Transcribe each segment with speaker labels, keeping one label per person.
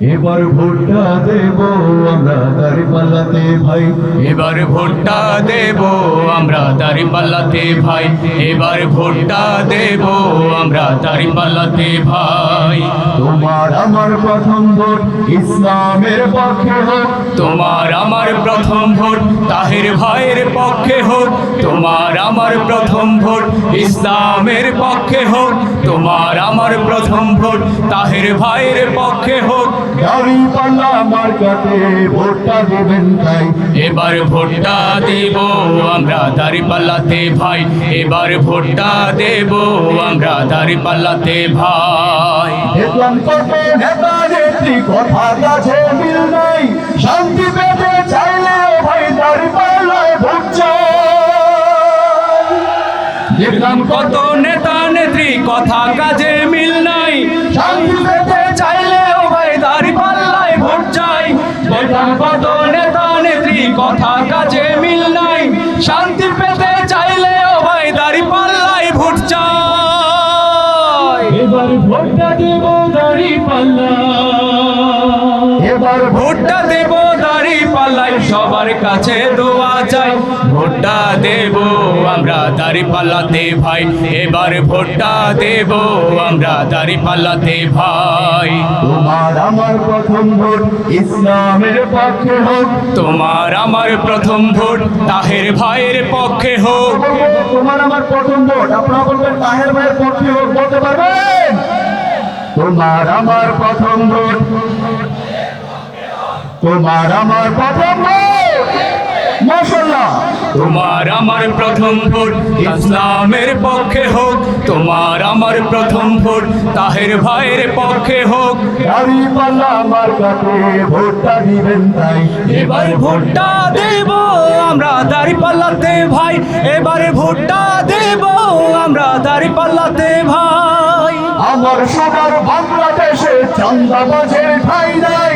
Speaker 1: এবার ভোটটা দেব আমরা দাড়ি পাল্লাতে ভাই।
Speaker 2: এবার ভোটটা দেব আমরা দাড়ি পাল্লাতে ভাই। এবার ভোটটা দেব আমরা দাড়ি পাল্লাতে ভাই।
Speaker 1: তোমার আমার প্রথম ভোট ইসলামের পক্ষে হোক।
Speaker 2: তোমার আমার প্রথম ভোট তাহের ভাইয়ের পক্ষে হোক। তোমার আমার প্রথম ভোট ইসলামের পক্ষে হোক। তোমার আমার প্রথম ভোট তাহের ভাইয়ের পক্ষে হোক।
Speaker 1: দাঁড়ি পাল্লা আমার কাছে ভোটটা দেবেন তাই।
Speaker 2: এবার ভোটটা দেব আমরা দাড়ি পাল্লাতে ভাই। এবার ভোটটা দেব আমরা দাড়ি পাল্লাতে ভাই।
Speaker 1: দেখলাম কত নেতা নেত্রী কথা কাছে মিল নাই। শান্তি পেতে চাইলে ভাই দাঁড়ি পাল্লায় ভোট।
Speaker 2: দেখলাম কত নেতা, নেত্রী, কথা, কাজে মিল নাই। শান্তি পেতে চাইলেও ভাই দাড়ি পাল্লায় ভোট চাই। দেখলাম কত নেতা, নেত্রী, কথা
Speaker 1: ভোটটা দেব দাড়ি
Speaker 2: পাল্লাই সবার কাছে দোয়া চাই। ভোটটা দেব আমরা দাড়ি পাল্লাতে ভাই। এবার ভোটটা দেব আমরা দাড়ি পাল্লাতে ভাই।
Speaker 1: তোমার আমার প্রথম ভোট ইসলামের পক্ষে হোক।
Speaker 2: তোমার আমার প্রথম ভোট তাহের ভাইয়ের পক্ষে হোক।
Speaker 1: তোমার আমার প্রথম ভোট আপনারা বলবেন তাহের ভাইয়ের পক্ষে হোক বলতে পারবেন? তোমার আমার প্রথম ভোট তোমার আমার প্রথম মাশাল্লাহ
Speaker 2: তোমার আমার প্রথম ভোট ইসলামের পক্ষে হোক তোমার আমার প্রথম ভোট তাহের ভাইয়ের পক্ষে হোক।
Speaker 1: দাড়ি পাল্লা আমার কাছে ভোটটা দিবেন তাই।
Speaker 2: এবার ভোটটা দেব আমরা দাড়ি পাল্লাতে ভাই এবারে ভোটটা দেব আমরা দাড়ি পাল্লাতে ভাই।
Speaker 1: আমার সবার বাংলাদেশে চান্দাবাজের ঠাই নাই।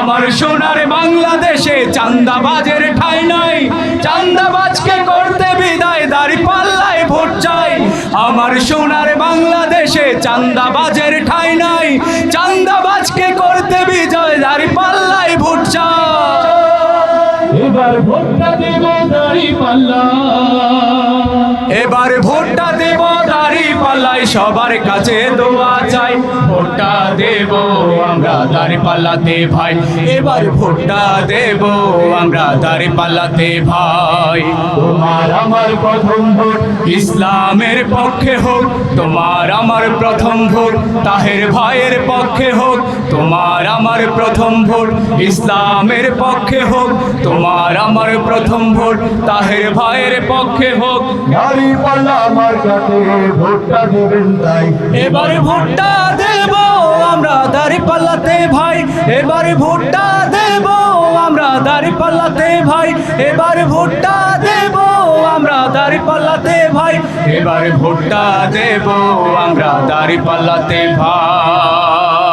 Speaker 2: আমার সোনার বাংলাদেশে চান্দাবাজের ঠাই নাই। চান্দাবাজকে করতে বিদায় দাড়ি পাল্লায় ভোট চাই। আমার সোনার বাংলাদেশে চান্দাবাজের ঠাই নাই। চান্দাবাজকে করতে বিজয় দাড়ি পাল্লায় ভোট চাই।
Speaker 1: এবার ভোটটা দেব দাড়ি পাল্লা।
Speaker 2: এবার দেব দাড়ি পাল্লাই সবার কাছে দোয়া চাই। ভোটটা দেব আমরা দাড়ি পাল্লাতে ভাই। এবার ভোটটা দেব আমরা দাড়ি পাল্লাতে ভাই।
Speaker 1: তোমার আমার প্রথম ভোট
Speaker 2: ইসলামের পক্ষে হোক, তোমার আমার প্রথম ভোট তাহের ভাইয়ের পক্ষে হোক, তোমার আমার প্রথম ভোট ইসলামের পক্ষে হোক, তোমার আমার প্রথম ভোট তাহের ভাইয়ের পক্ষে হোক।
Speaker 1: দাড়ি পাল্লা আমার কাছে ভোটটা দেবেন তাই
Speaker 2: এবারে ভোটটা দেব, আমরা দাড়ি পাল্লাতে ভাই। এবারে ভোটটা দেব, আমরা দাড়ি পাল্লাতে ভাই। এবারে ভোটটা দেব, আমরা দাড়ি পাল্লাতে ভাই। এবারে ভোটটা দেব, আমরা দাড়ি পাল্লাতে ভাই।